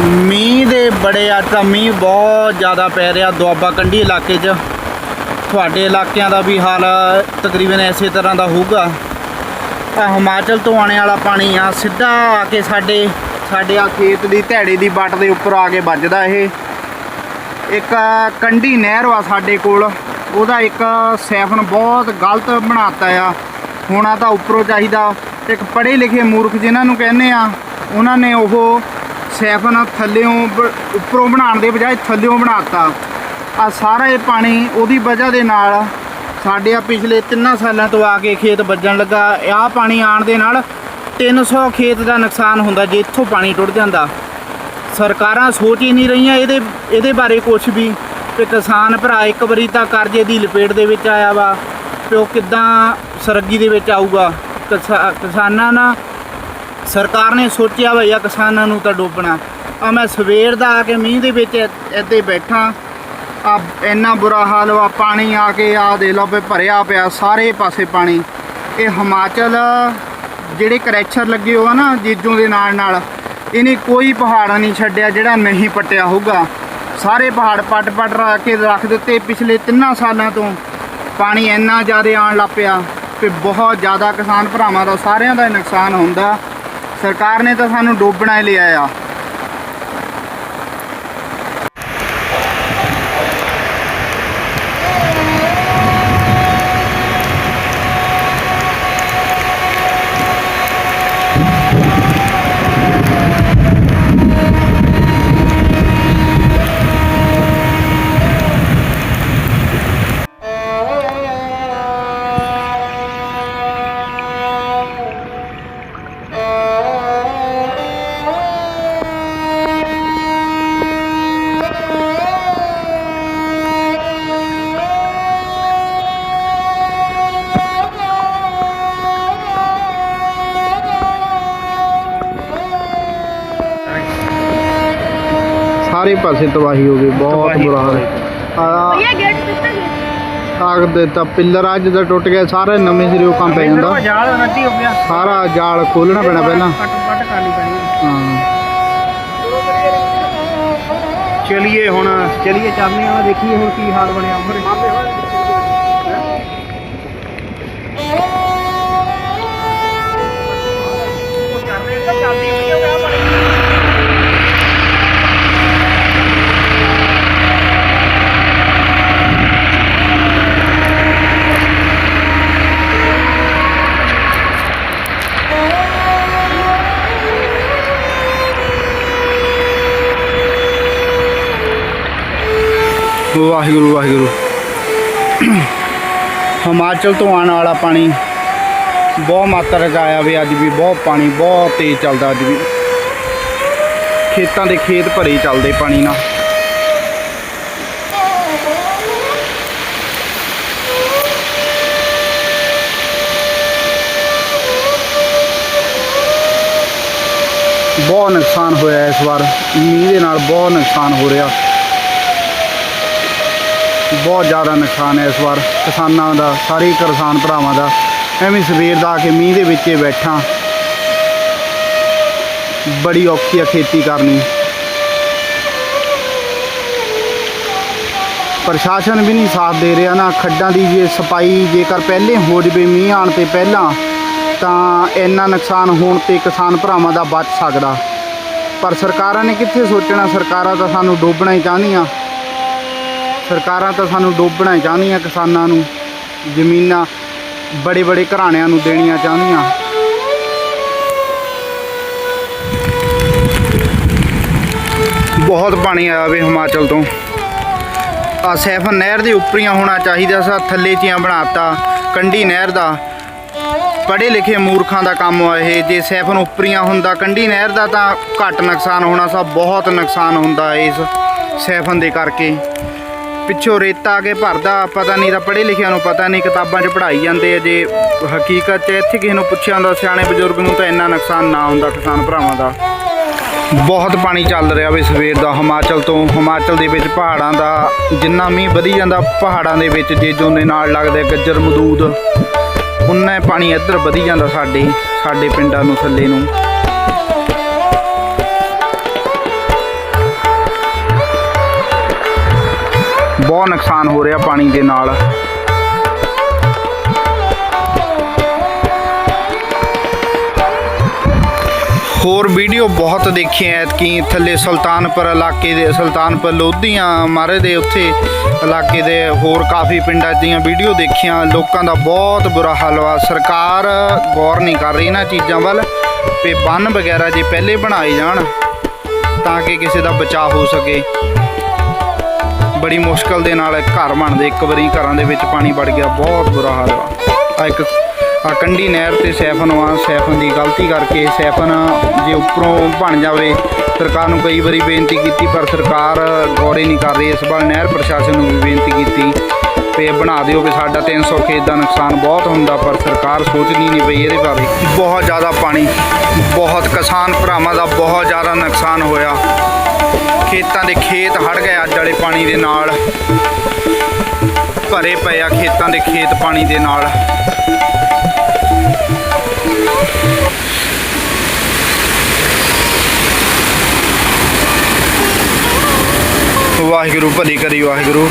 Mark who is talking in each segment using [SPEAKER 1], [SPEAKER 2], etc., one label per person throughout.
[SPEAKER 1] ਮੀਂਹ ਦੇ ਬੜੇ ਅੱਜ ਤਾਂ ਮੀਂਹ ਬਹੁਤ ਜ਼ਿਆਦਾ ਪੈ ਰਿਹਾ ਦੁਆਬਾ ਕੰਢੀ ਇਲਾਕੇ 'ਚ। ਤੁਹਾਡੇ ਇਲਾਕਿਆਂ ਦਾ ਵੀ ਹਾਲ ਤਕਰੀਬਨ ਇਸੇ ਤਰ੍ਹਾਂ ਦਾ ਹੋਊਗਾ। ਆ ਹਿਮਾਚਲ ਤੋਂ ਆਉਣੇ ਵਾਲਾ ਪਾਣੀ ਆ, ਸਿੱਧਾ ਆ ਕੇ ਸਾਡੇ ਸਾਡੇ ਆ ਖੇਤ ਦੀ ਧੈੜੇ ਦੀ ਵੱਟ ਦੇ ਉੱਪਰ ਆ ਕੇ ਵੱਜਦਾ ਇਹ। ਇੱਕ ਕੰਢੀ ਨਹਿਰ ਆ ਸਾਡੇ ਕੋਲ, ਉਹਦਾ ਇੱਕ ਸੈਫਨ ਬਹੁਤ ਗਲਤ ਬਣਾਤਾ ਆ। ਹੋਣਾ ਤਾਂ ਉੱਪਰੋਂ ਚਾਹੀਦਾ। ਇੱਕ ਪੜ੍ਹੇ ਲਿਖੇ ਮੂਰਖ ਜਿਨ੍ਹਾਂ ਨੂੰ ਕਹਿੰਦੇ ਆ, ਉਹਨਾਂ ਨੇ ਉਹ ਸੈਫਨ ਥੱਲਿਓਂ ਉੱਪਰੋਂ ਬਣਾਉਣ ਦੇ ਬਜਾਏ ਥੱਲਿਓਂ ਬਣਾਤਾ। ਆ ਸਾਰਾ ਇਹ ਪਾਣੀ ਉਹਦੀ ਵਜ੍ਹਾ ਦੇ ਨਾਲ ਸਾਡੇ ਆ ਪਿਛਲੇ 3 ਸਾਲਾਂ ਤੋਂ ਆ ਕੇ ਖੇਤ ਵੱਜਣ ਲੱਗਾ। ਆਹ ਪਾਣੀ ਆਉਣ ਦੇ ਨਾਲ 300 ਖੇਤ ਦਾ ਨੁਕਸਾਨ ਹੁੰਦਾ ਜੇ ਇੱਥੋਂ ਪਾਣੀ ਟੁੱਟ ਜਾਂਦਾ। ਸਰਕਾਰਾਂ ਸੋਚ ਹੀ ਨਹੀਂ ਰਹੀਆਂ ਇਹਦੇ ਇਹਦੇ ਬਾਰੇ ਕੁਝ ਵੀ। ਤੇ ਕਿਸਾਨ ਭਰਾ ਇੱਕ ਵਾਰੀ ਤਾਂ ਕਰਜ਼ੇ ਦੀ ਲਪੇਟ ਦੇ ਵਿੱਚ ਆਇਆ ਵਾ ਤੇ ਉਹ ਕਿੱਦਾਂ ਸਰਗੀ ਦੇ ਵਿੱਚ ਆਊਗਾ। ਕਿਸਾਨਾਂ ਨਾਲ ਸਰਕਾਰ ਨੇ ਸੋਚਿਆ ਭਈਆ ਕਿਸਾਨਾਂ ਨੂੰ ਤਾਂ ਡੋਬਣਾ। ਆ ਮੈਂ ਸਵੇਰ ਦਾ ਆ ਕੇ ਮੀਂਹ ਦੇ ਵਿੱਚ ਇੱਥੇ ਬੈਠਾ। ਆ ਇੰਨਾ ਬੁਰਾ ਹਾਲ ਵਾ, ਪਾਣੀ ਆ ਕੇ ਆ ਦੇ ਲਓ ਵੀ ਭਰਿਆ ਪਿਆ ਸਾਰੇ ਪਾਸੇ ਪਾਣੀ। ਇਹ ਹਿਮਾਚਲ ਜਿਹੜੇ ਕਰੈਕਚਰ ਲੱਗੇ ਹੋ ਆ ਨਾ ਜੀਜੂ ਦੇ ਨਾਲ ਨਾਲ, ਇਹਨੇ ਕੋਈ ਪਹਾੜ ਨਹੀਂ ਛੱਡਿਆ ਜਿਹੜਾ ਨਹੀਂ ਪੱਟਿਆ ਹੋਊਗਾ। ਸਾਰੇ ਪਹਾੜ ਪੱਟ ਪੱਟ ਰੱਖ ਕੇ ਰੱਖ ਦਿੱਤੇ ਪਿਛਲੇ 3 ਸਾਲਾਂ ਤੋਂ। ਪਾਣੀ ਇੰਨਾ ਜ਼ਿਆਦਾ ਆਉਣ ਲੱਗ ਪਿਆ ਕਿ ਬਹੁਤ ਜ਼ਿਆਦਾ ਕਿਸਾਨ ਭਰਾਵਾਂ ਦਾ ਸਾਰਿਆਂ ਦਾ ਨੁਕਸਾਨ ਹੁੰਦਾ। ਸਰਕਾਰ ਨੇ ਤਾਂ ਸਾਨੂੰ ਡੋਬਣਾ ਹੀ ਲਿਆ ਆ ਸਾਰੇ ਪਾਸੇ ਤਬਾਹੀ ਹੋ ਗਈ ਬਹੁਤ ਬੁਰਾ ਹਾਲ ਆ
[SPEAKER 2] ਭਈਆ
[SPEAKER 1] ਗੇਟ ਦਿੱਤਾ ਤਾਂ ਪਿੱਲਰ ਅੱਜ ਦਾ ਟੁੱਟ ਗਿਆ ਸਾਰੇ ਨਵੇਂ ਸਿਰੇ ਉਹ ਕੰਮ ਪੈ ਜਾਂਦਾ। ਸਾਰਾ ਜਾਲ ਖੋਲਣਾ ਪੈਣਾ ਪਹਿਲਾਂ।
[SPEAKER 3] ਕੱਟ ਚਲਿਏ ਹੁਣ ਚਲਿਏ ਚਾਹਨੇ ਦੇਖੀਏ ਹੁਣ ਕੀ ਹਾਲ ਬਣਿਆ। ਉਮਰ
[SPEAKER 1] ਵਾਹਿਗੁਰੂ ਵਾਹਿਗੁਰੂ। ਹਿਮਾਚਲ ਤੋਂ ਆਉਣ ਵਾਲਾ ਪਾਣੀ ਬਹੁਤ ਮਾਤਰਾ 'ਚ ਆਇਆ ਵੀ ਅੱਜ ਵੀ ਬਹੁਤ ਪਾਣੀ ਬਹੁਤ ਤੇਜ਼ ਚੱਲਦਾ ਅੱਜ ਵੀ। ਖੇਤਾਂ ਦੇ ਖੇਤ ਭਰੇ ਚੱਲਦੇ ਪਾਣੀ ਨਾਲ। ਬਹੁਤ ਨੁਕਸਾਨ ਹੋਇਆ ਇਸ ਵਾਰ। ਮੀਂਹ ਦੇ ਨਾਲ ਬਹੁਤ ਨੁਕਸਾਨ ਹੋ ਰਿਹਾ। ਬਹੁਤ ਜ਼ਿਆਦਾ ਨੁਕਸਾਨ ਹੈ ਇਸ ਵਾਰ ਕਿਸਾਨਾਂ ਦਾ, ਸਾਰੇ ਕਿਸਾਨ ਭਰਾਵਾਂ ਦਾ। ਐਵੇਂ ਸਵੇਰ ਦਾ ਆ ਕੇ ਮੀਂਹ ਦੇ ਵਿੱਚ ਬੈਠਾ। ਬੜੀ ਔਖੀ ਆ ਖੇਤੀ ਕਰਨੀ। ਪ੍ਰਸ਼ਾਸਨ ਵੀ ਨਹੀਂ ਸਾਥ ਦੇ ਰਿਹਾ ਨਾ, ਖੱਡਾਂ ਦੀ ਜੇ ਸਫ਼ਾਈ ਜੇਕਰ ਪਹਿਲੇ ਹੋ ਜਵੇ, ਮੀਂਹ ਆਉਣ ਤੇ ਪਹਿਲਾਂ, ਤਾਂ ਇੰਨਾ ਨੁਕਸਾਨ ਹੋਣ ਤੇ ਕਿਸਾਨ ਭਰਾਵਾਂ ਦਾ ਬਚ ਸਕਦਾ। ਪਰ ਸਰਕਾਰਾਂ ਨੇ ਕਿੱਥੇ ਸੋਚਣਾ? ਸਰਕਾਰਾਂ ਤਾਂ ਸਾਨੂੰ ਡੋਬਣਾ ਹੀ ਚਾਹੁੰਦੀਆਂ। ਸਰਕਾਰਾਂ ਤਾਂ ਸਾਨੂੰ ਡੋਬਣਾ ਚਾਹੁੰਦੀਆਂ ਕਿਸਾਨਾਂ ਨੂੰ, ਜ਼ਮੀਨਾਂ ਬੜੇ ਬੜੇ ਘਰਾਣਿਆਂ ਨੂੰ ਦੇਣੀਆਂ ਚਾਹੁੰਦੀਆਂ। ਬਹੁਤ ਪਾਣੀ ਆਇਆ ਵੇ ਹਿਮਾਚਲ ਤੋਂ। ਆ ਸੈਫਨ ਨਹਿਰ ਦੇ ਉੱਪਰੀਆਂ ਹੋਣਾ ਚਾਹੀਦਾ ਸਾ, ਥੱਲੇ ਚੀਆਂ ਬਣਾਤਾ, ਕੰਢੀ ਨਹਿਰ ਦਾ। ਪੜ੍ਹੇ ਲਿਖੇ ਮੂਰਖਾਂ ਦਾ ਕੰਮ ਆ ਇਹ, ਜੇ ਸੈਫਨ ਉੱਪਰੀਆਂ ਹੁੰਦਾ, ਕੰਢੀ ਨਹਿਰ ਦਾ ਤਾਂ ਘੱਟ ਨੁਕਸਾਨ ਹੋਣਾ ਸਾ, ਬਹੁਤ ਨੁਕਸਾਨ ਹੁੰਦਾ ਇਸ ਸੈਫਨ ਦੇ ਕਰਕੇ। ਪਿੱਛੋਂ ਰੇਤਾ ਆ ਕੇ ਭਰਦਾ, ਪਤਾ ਨਹੀਂ ਤਾਂ ਪੜ੍ਹੇ ਲਿਖਿਆਂ ਨੂੰ ਪਤਾ ਨਹੀਂ, ਕਿਤਾਬਾਂ 'ਚ ਪੜ੍ਹਾਈ ਜਾਂਦੇ ਆ ਜੇ। ਹਕੀਕਤ 'ਚ ਇੱਥੇ ਕਿਸੇ ਨੂੰ ਪੁੱਛਿਆ ਹੁੰਦਾ, ਸਿਆਣੇ ਬਜ਼ੁਰਗ ਨੂੰ ਤਾਂ ਇੰਨਾ ਨੁਕਸਾਨ ਨਾ ਹੁੰਦਾ ਕਿਸਾਨ ਭਰਾਵਾਂ ਦਾ। ਬਹੁਤ ਪਾਣੀ ਚੱਲ ਰਿਹਾ ਵੇ ਸਵੇਰ ਦਾ, ਹਿਮਾਚਲ ਤੋਂ। ਹਿਮਾਚਲ ਦੇ ਵਿੱਚ ਪਹਾੜਾਂ ਦਾ, ਜਿੰਨਾ ਮੀਂਹ ਵਧੀ ਜਾਂਦਾ, ਪਹਾੜਾਂ ਦੇ ਵਿੱਚ ਜੇ ਜੋਨੇ ਨਾਲ ਲੱਗਦੇ ਗੱਜਰ, ਮਦੂਦ, ਉਨਾ ਪਾਣੀ ਇੱਧਰ ਵਧੀ ਜਾਂਦਾ ਸਾਡੇ ਸਾਡੇ ਪਿੰਡਾਂ ਨੂੰ, ਥੱਲੇ ਨੂੰ। ਨੁਕਸਾਨ ਹੋ ਰਿਹਾ ਪਾਣੀ ਦੇ ਨਾਲ। ਹੋਰ ਵੀਡੀਓ ਬਹੁਤ ਦੇਖੀਆਂ ਐਤਕੀ ਥੱਲੇ ਸੁਲਤਾਨਪੁਰ ਇਲਾਕੇ ਦੇ, ਸੁਲਤਾਨਪੁਰ ਲੋਧੀਆਂ ਮਾਰੇ ਦੇ ਉੱਥੇ ਇਲਾਕੇ ਦੇ ਹੋਰ ਕਾਫੀ ਪਿੰਡਾਂ ਦੀਆਂ ਵੀਡੀਓ ਦੇਖੀਆਂ। ਲੋਕਾਂ ਦਾ ਬਹੁਤ ਬੁਰਾ ਹਾਲ ਵਾ। ਸਰਕਾਰ ਗੌਰ ਨਹੀਂ ਕਰ ਰਹੀ ਇਹਨਾਂ ਚੀਜ਼ਾਂ ਵੱਲ ਤੇ ਬੰਨ ਵਗੈਰਾ ਜੇ ਪਹਿਲੇ ਬਣਾਏ ਜਾਣ ਤਾਂ ਕਿ ਕਿਸੇ ਦਾ ਬਚਾਅ ਹੋ ਸਕੇ। ਬੜੀ ਮੁਸ਼ਕਲ ਦੇ ਨਾਲ ਘਰ ਬਣਦੇ। ਇੱਕ ਵਾਰੀ ਘਰਾਂ ਦੇ ਵਿੱਚ ਪਾਣੀ ਵੜ ਗਿਆ, ਬਹੁਤ ਬੁਰਾ ਹਾਲ ਆ। ਇੱਕ ਆ ਕੰਢੀ ਨਹਿਰ ਤੇ ਸੈਫਨ ਵਾ, ਸੈਫਨ ਦੀ ਗਲਤੀ ਕਰਕੇ ਸੈਫਨ ਜੇ ਉੱਪਰੋਂ ਬਣ ਜਾਵੇ, ਸਰਕਾਰ ਨੂੰ ਕਈ ਵਾਰੀ ਬੇਨਤੀ ਕੀਤੀ, ਪਰ ਸਰਕਾਰ ਗੌਰੇ ਨਹੀਂ ਕਰ ਰਹੀ। ਇਸ ਵਾਰ ਨਹਿਰ ਪ੍ਰਸ਼ਾਸਨ ਨੂੰ ਵੀ ਬੇਨਤੀ ਕੀਤੀ ਵੀ ਬਣਾ ਦਿਓ ਵੀ ਸਾਡਾ 300 ਖੇਤ ਦਾ ਨੁਕਸਾਨ ਬਹੁਤ ਹੁੰਦਾ, ਪਰ ਸਰਕਾਰ ਸੋਚਦੀ ਨਹੀਂ ਪਈ ਇਹਦੇ ਬਾਰੇ। ਬਹੁਤ ਜ਼ਿਆਦਾ ਪਾਣੀ, ਬਹੁਤ ਕਿਸਾਨ ਭਰਾਵਾਂ ਦਾ ਬਹੁਤ ਜ਼ਿਆਦਾ ਨੁਕਸਾਨ ਹੋਇਆ। ਖੇਤਾਂ ਦੇ ਖੇਤ ਹੜ ਗਏ ਅੱਜ ਵਾਲੇ ਪਾਣੀ ਦੇ ਨਾਲ। ਭਰੇ ਪਏ ਆ ਖੇਤਾਂ ਦੇ ਖੇਤ ਪਾਣੀ ਦੇ ਨਾਲ। ਵਾਹਿਗੁਰੂ, ਭਲੀ ਕਰੀ ਵਾਹਿਗੁਰੂ।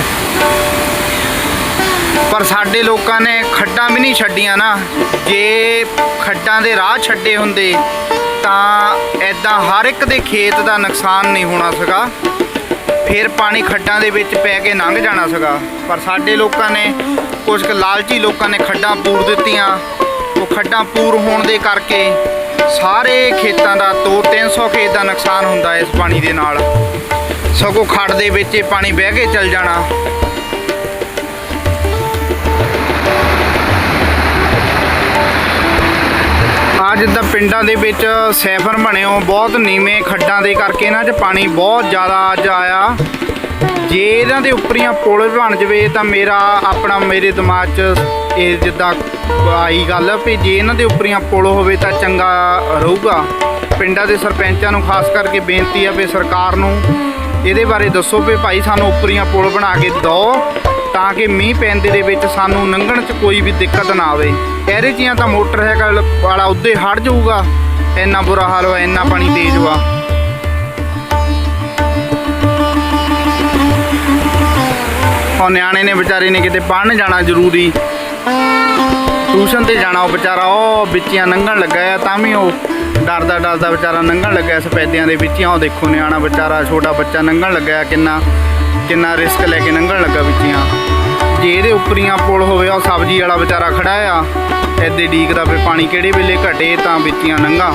[SPEAKER 1] ਪਰ ਸਾਡੇ ਲੋਕਾਂ ਨੇ ਖੱਡਾਂ ਵੀ ਨਹੀਂ ਛੱਡੀਆਂ ਨਾ। ਜੇ ਖੱਡਾਂ ਦੇ ਰਾਹ ਛੱਡੇ ਹੁੰਦੇ ਤਾਂ ਐਦਾਂ ਹਰ ਇੱਕ ਦੇ ਖੇਤ ਦਾ ਨੁਕਸਾਨ ਨਹੀਂ ਹੋਣਾ ਸੀਗਾ। ਫਿਰ ਪਾਣੀ ਖੱਡਾਂ ਦੇ ਵਿੱਚ ਪੈ ਕੇ ਲੰਘ ਜਾਣਾ ਸੀਗਾ। ਪਰ ਸਾਡੇ ਲੋਕਾਂ ਨੇ ਕੁਝ ਕੁ ਲਾਲਚੀ ਲੋਕਾਂ ਨੇ ਖੱਡਾਂ ਪੂਰ ਦਿੱਤੀਆਂ। ਉਹ ਖੱਡਾਂ ਪੂਰ ਹੋਣ ਦੇ ਕਰਕੇ ਸਾਰੇ ਖੇਤਾਂ ਦਾ 2-300 ਖੇਤ ਦਾ ਨੁਕਸਾਨ ਹੁੰਦਾ ਇਸ ਪਾਣੀ ਦੇ ਨਾਲ। ਸਗੋਂ ਖੱਡ ਦੇ ਵਿੱਚ ਇਹ ਪਾਣੀ ਬਹਿ ਕੇ ਚੱਲ ਜਾਣਾ। ਅੱਜ ਦਾ ਪਿੰਡਾਂ ਦੇ ਵਿੱਚ ਸੈਫਰ ਬਣਿਓ ਬਹੁਤ ਨੀਵੇਂ ਖੱਡਾਂ ਦੇ ਕਰਕੇ ਇਹਨਾਂ 'ਚ ਪਾਣੀ ਬਹੁਤ ਜ਼ਿਆਦਾ ਅੱਜ ਆਇਆ। ਜੇ ਇਹਨਾਂ ਦੇ ਉੱਪਰੀਆਂ ਪੁਲ ਬਣ ਜਵੇ ਤਾਂ ਮੇਰਾ, ਆਪਣਾ, ਮੇਰੇ ਦਿਮਾਗ 'ਚ ਇਹ ਜਿੱਦਾਂ ਆਈ ਗੱਲ ਵੀ ਜੇ ਇਹਨਾਂ ਦੇ ਉੱਪਰੀਆਂ ਪੁਲ ਹੋਵੇ ਤਾਂ ਚੰਗਾ ਰਹੂਗਾ। ਪਿੰਡਾਂ ਦੇ ਸਰਪੰਚਾਂ ਨੂੰ ਖਾਸ ਕਰਕੇ ਬੇਨਤੀ ਆ ਵੀ ਸਰਕਾਰ ਨੂੰ ਇਹਦੇ ਬਾਰੇ ਦੱਸੋ ਵੀ ਭਾਈ ਸਾਨੂੰ ਉੱਪਰੀਆਂ ਪੁਲ ਬਣਾ ਕੇ ਦਿਓ, ਤਾਂ ਕਿ ਮੀਂਹ ਪੈਂਦੇ ਦੇ ਵਿੱਚ ਸਾਨੂੰ ਲੰਘਣ 'ਚ ਕੋਈ ਵੀ ਦਿੱਕਤ ਨਾ ਆਵੇ। ਇਹਦੇ ਜੀਆਂ ਤਾਂ ਮੋਟਰਸਾਈਕਲ ਵਾਲਾ ਉੱਦੇ ਹੜ ਜਾਊਗਾ। ਇੰਨਾ ਬੁਰਾ ਹਾਲ ਹੋਇਆ ਇੰਨਾ ਪਾਣੀ ਤੇਜ਼ ਵਾ ਉਹ ਨਿਆਣੇ ਨੇ ਵਿਚਾਰੇ ਨੇ ਕਿਤੇ ਪੜਨ ਜਾਣਾ ਜ਼ਰੂਰੀ। ਟਿਊਸ਼ਨ ਤੇ ਜਾਣਾ ਉਹ ਵਿਚਾਰਾ ਉਹ ਵਿੱਚੀਆਂ ਲੰਘਣ ਲੱਗਾ ਆ ਤਾਂ ਵੀ ਉਹ ਡਰਦਾ ਡਰਦਾ ਵਿਚਾਰਾ ਲੰਘਣ ਲੱਗਾ ਸਫੈਦਿਆਂ ਦੇ ਵਿੱਚੀਆਂ। ਉਹ ਦੇਖੋ ਨਿਆਣਾ ਵਿਚਾਰਾ ਛੋਟਾ ਬੱਚਾ ਲੰਘਣ ਲੱਗਾ ਆ, ਕਿੰਨਾ ਕਿੰਨਾ ਰਿਸਕ ਲੈ ਕੇ ਲੰਘਣ ਲੱਗਾ ਵਿੱਚੀਆਂ। ਜੇ ਇਹਦੇ ਉੱਪਰੀਆਂ ਪੁਲ ਹੋਵੇ ਉਹ ਸਬਜ਼ੀ ਵਾਲਾ ਵਿਚਾਰਾ ਖੜਾ ਆ ਐਦੇ ਡੀਕਦਾ ਵੀ ਪਾਣੀ ਕਿਹੜੇ ਵੇਲੇ ਘਟੇ, ਤਾਂ ਵਿੱਚੀਆਂ ਲੰਘਾ